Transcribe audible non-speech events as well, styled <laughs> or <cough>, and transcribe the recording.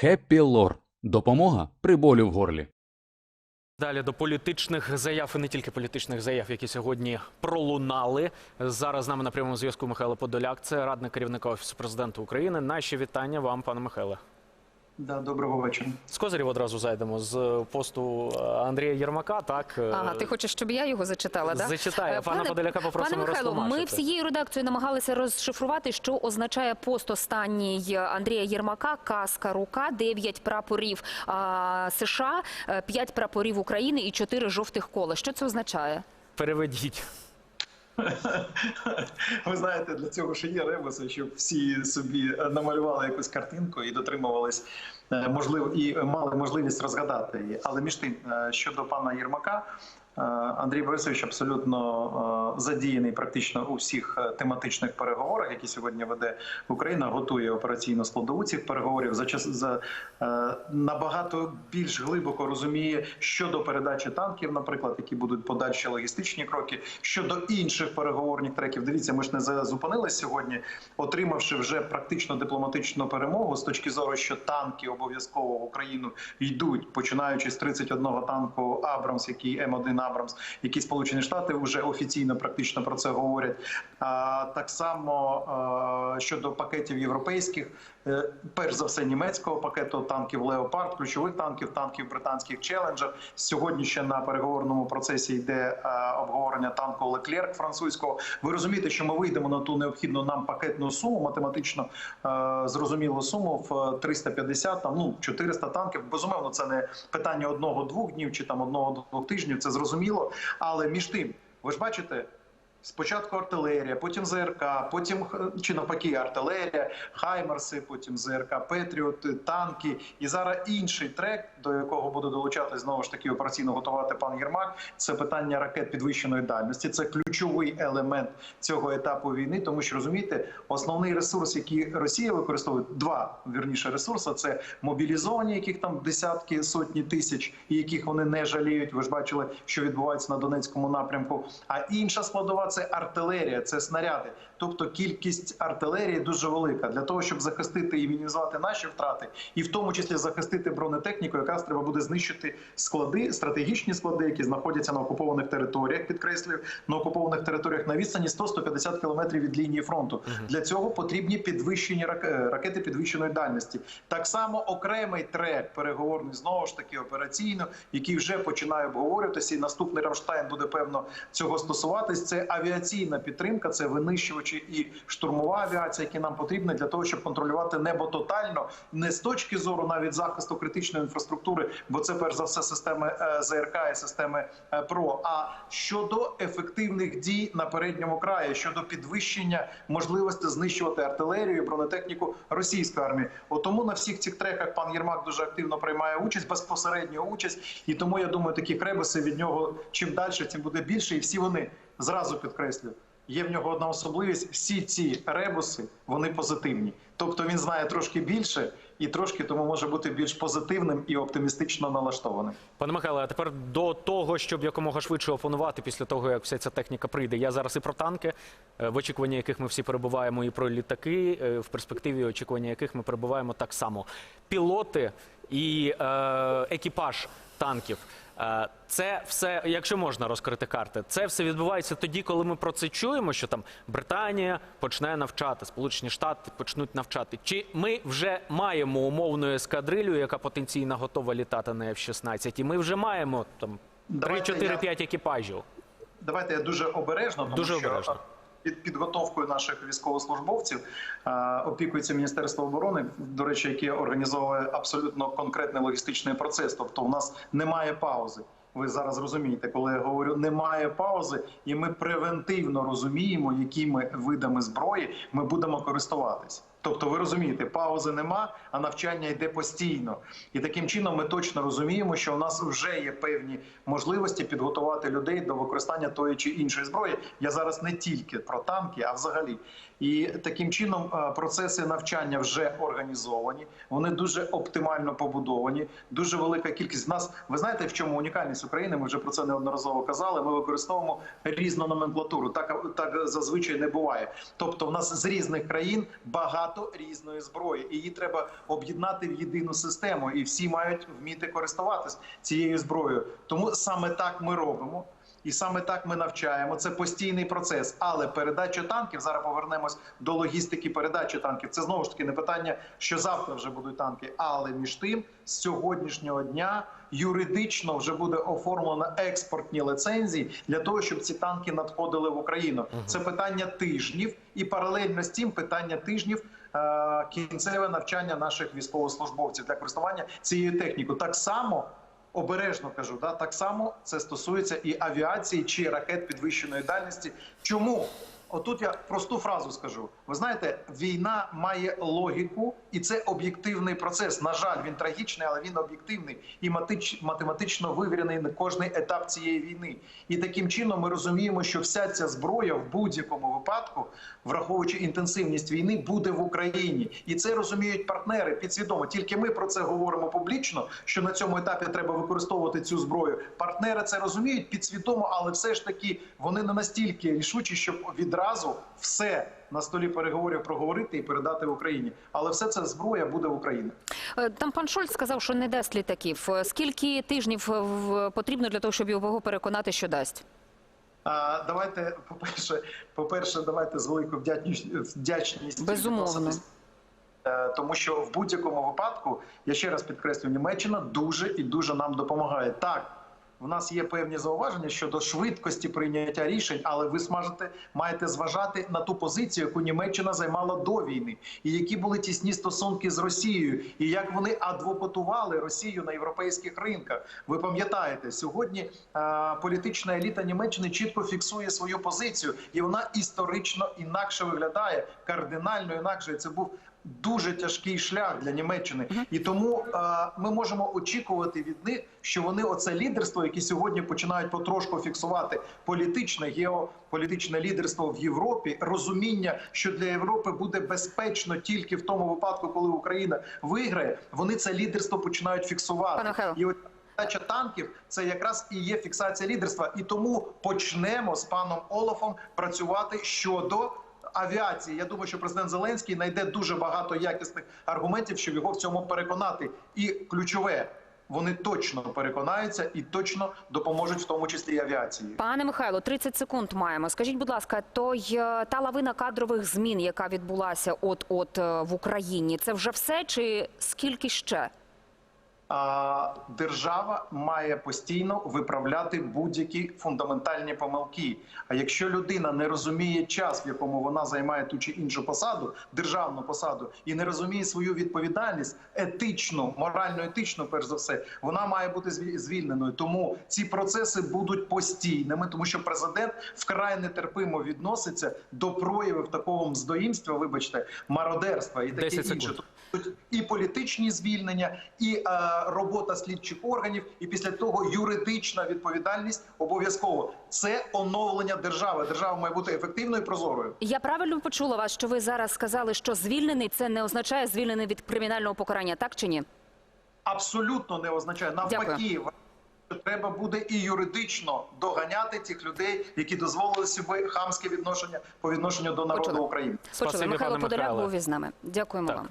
Хеппі Лор. Допомога при болю в горлі. Далі до політичних заяв і не тільки політичних заяв, які сьогодні пролунали. Зараз з нами на прямому зв'язку Михайло Подоляк, це радник керівника офісу президента України. Наші вітання вам, пане Михайле. Да, доброго вечора. З козирів одразу зайдемо з посту е, Андрія Єрмака. Так е, Ага, ти хочеш, щоб я його зачитала, так? Зачитаю. Пана Подоляка попросимо Пане Михайло, ми всією редакцією намагалися розшифрувати, що означає пост останній Андрія Єрмака, каска рука, 9 прапорів а, США, 5 прапорів України і 4 жовтих кола. Що це означає? Переведіть. <laughs> Ви знаєте, для цього ще є ребуси, щоб всі собі намалювали якусь картинку і дотримувались можливо і мали можливість розгадати її. Але між тим, е, щодо пана Єрмака, е, Андрій Борисович абсолютно е, задіяний практично у всіх е, тематичних переговорах, які сьогодні веде Україна, готує операційну складову цих переговорів за час за е, набагато більш глибоко розуміє щодо передачі танків, наприклад, які будуть подальші логістичні кроки, щодо інших переговорних треків. Дивіться, ми ж не зупинились сьогодні, отримавши вже практично дипломатичну перемогу з точки зору, що танки обов'язково в Україну йдуть, починаючи з 31 танку Абрамс, який М1 Абрамс, які Сполучені Штати вже офіційно практично про це говорять. А так само е, щодо пакетів європейських, е, перш за все німецького пакету танків Леопард, ключових танків, танків британських Челенджер. Сьогодні ще на переговорному процесі йде е, обговорення танку Леклерк французького. Ви розумієте, що ми вийдемо на ту необхідну нам пакетну суму, математично е, зрозумілу суму в 350, там ну 400 танків. Безумовно, це не питання одного-двох днів чи там одного-двох тижнів. Це зрозуміло. Але між тим, ви ж бачите. Спочатку артилерія, потім ЗРК, потім чи навпаки артилерія, Хаймерси, потім ЗРК Петріот, танки. І зараз інший трек, до якого буде долучатись знову ж таки операційно готувати пан Єрмак. Це питання ракет підвищеної дальності. Це ключовий елемент цього етапу війни. Тому що розумієте, основний ресурс, який Росія використовує, два вірніше ресурси: це мобілізовані, яких там десятки сотні тисяч, і яких вони не жаліють. Ви ж бачили, що відбувається на Донецькому напрямку. А інша складова це артилерія, це снаряди. Тобто кількість артилерії дуже велика для того, щоб захистити і мінімізувати наші втрати, і в тому числі захистити бронетехніку, якраз треба буде знищити склади, стратегічні склади, які знаходяться на окупованих територіях. Підкреслюю, на окупованих територіях на відстані 100-150 кілометрів від лінії фронту. Для цього потрібні підвищені рак- е, ракети підвищеної дальності. Так само окремий трек переговорний знову ж таки операційно, який вже починає обговорюватися. І наступний Рамштайн буде певно цього стосуватись. Це авіаційна підтримка, це винищувачі і штурмова авіація, які нам потрібні для того, щоб контролювати небо тотально, не з точки зору навіть захисту критичної інфраструктури, бо це перш за все системи е, ЗРК і системи е, ПРО. А щодо ефективних дій на передньому краї, щодо підвищення можливості знищувати артилерію, і бронетехніку російської армії, от тому на всіх цих треках пан Єрмак дуже активно приймає участь, безпосередню участь, і тому я думаю, такі кребуси від нього чим далі, тим буде більше, і всі вони зразу підкреслю. Є в нього одна особливість: всі ці ребуси вони позитивні. Тобто він знає трошки більше і трошки тому може бути більш позитивним і оптимістично налаштованим. Пане Михайле, а тепер до того, щоб якомога швидше опанувати після того, як вся ця техніка прийде. Я зараз і про танки, е, в очікуванні яких ми всі перебуваємо, і про літаки, е, в перспективі очікування яких ми перебуваємо так само. Пілоти і е, екіпаж танків. Е, Це все, якщо можна розкрити карти, це все відбувається тоді, коли ми про це чуємо, що там Британія почне навчати, Сполучені Штати почнуть навчати. Чи ми вже маємо умовну ескадрилю, яка потенційно готова літати на F-16, і ми вже маємо там 3-4-5 екіпажів. Давайте я дуже обережно, тому Дуже що обережно. Під підготовкою наших військовослужбовців е, опікується Міністерство оборони, до речі, яке організовує абсолютно конкретний логістичний процес. Тобто, у нас немає паузи. Ви зараз розумієте, коли я говорю немає паузи, і ми превентивно розуміємо, якими видами зброї ми будемо користуватись. Тобто, ви розумієте, паузи нема, а навчання йде постійно. І таким чином ми точно розуміємо, що у нас вже є певні можливості підготувати людей до використання тої чи іншої зброї. Я зараз не тільки про танки, а взагалі. І таким чином е, процеси навчання вже організовані. Вони дуже оптимально побудовані. Дуже велика кількість з нас. Ви знаєте, в чому унікальність України? Ми вже про це неодноразово казали. Ми використовуємо різну номенклатуру. Так так зазвичай не буває. Тобто, в нас з різних країн багато багато різної зброї, її треба об'єднати в єдину систему, і всі мають вміти користуватись цією зброєю. Тому саме так ми робимо. І саме так ми навчаємо. Це постійний процес. Але передача танків зараз повернемось до логістики передачі танків. Це знову ж таки не питання, що завтра вже будуть танки. Але між тим, з сьогоднішнього дня юридично вже буде оформлено експортні лицензії для того, щоб ці танки надходили в Україну. Це питання тижнів, і паралельно з цим питання тижнів. е, Кінцеве навчання наших військовослужбовців для користування цією технікою так само обережно кажу, да так само це стосується і авіації чи ракет підвищеної дальності. Чому? Отут я просту фразу скажу. Ви знаєте, війна має логіку, і це об'єктивний процес. На жаль, він трагічний, але він об'єктивний і матич- математично вивірений на кожний етап цієї війни. І таким чином ми розуміємо, що вся ця зброя в будь-якому випадку, враховуючи інтенсивність війни, буде в Україні, і це розуміють партнери підсвідомо. Тільки ми про це говоримо публічно. Що на цьому етапі треба використовувати цю зброю. Партнери це розуміють підсвідомо, але все ж таки вони не настільки рішучі, щоб відразу все на столі переговорів проговорити і передати Україні. Але все це зброя буде в Україні. Е, Там пан Шольц сказав, що не дасть літаків. Е, Скільки тижнів е, потрібно для того, щоб його переконати, що дасть? А, давайте, по-перше, по-перше, давайте з великою вдячністю Безумовно. Тому що в будь-якому випадку, я ще раз підкреслю, Німеччина дуже і дуже нам допомагає. Так, в нас є певні зауваження щодо швидкості прийняття рішень, але ви смажете, маєте зважати на ту позицію, яку Німеччина займала до війни, і які були тісні стосунки з Росією, і як вони адвокатували Росію на європейських ринках. Ви пам'ятаєте, сьогодні е, політична еліта Німеччини чітко фіксує свою позицію, і вона історично інакше виглядає, кардинально інакше. Це був дуже тяжкий шлях для Німеччини, і тому е, ми можемо очікувати від них, що вони оце лідерство, яке сьогодні починають потрошку фіксувати політичне геополітичне лідерство в Європі, розуміння, що для Європи буде безпечно тільки в тому випадку, коли Україна виграє, вони це лідерство починають фіксувати. І от Передача танків це якраз і є фіксація лідерства, і тому почнемо з паном Олафом працювати щодо авіації. Я думаю, що президент Зеленський знайде дуже багато якісних аргументів, щоб його в цьому переконати. І ключове, вони точно переконаються і точно допоможуть, в тому числі і авіації. Пане Михайло, 30 секунд маємо. Скажіть, будь ласка, той е, та лавина кадрових змін, яка відбулася от от е, в Україні, це вже все чи скільки ще? Держава має постійно виправляти будь-які фундаментальні помилки. А якщо людина не розуміє час, в якому вона займає ту чи іншу посаду, державну посаду, і не розуміє свою відповідальність, етичну, морально етичну, перш за все, вона має бути зві- звільненою. Тому ці процеси будуть постійними, тому що президент вкрай нетерпимо відноситься до проявів такого мздоїмства, вибачте, мародерства і таке 10 секунд. інше. Тут і політичні звільнення, і е, робота слідчих органів, і після того юридична відповідальність обов'язково. Це оновлення держави. Держава має бути ефективною і прозорою. Я правильно почула вас, що ви зараз сказали, що звільнений це не означає звільнений від кримінального покарання, так чи ні? Абсолютно не означає навпаки. що Треба буде і юридично доганяти тих людей, які дозволили собі хамське відношення по відношенню до народу Почули. України. Спасибі, Михайло Подоляк був із нами. Дякуємо Так. вам.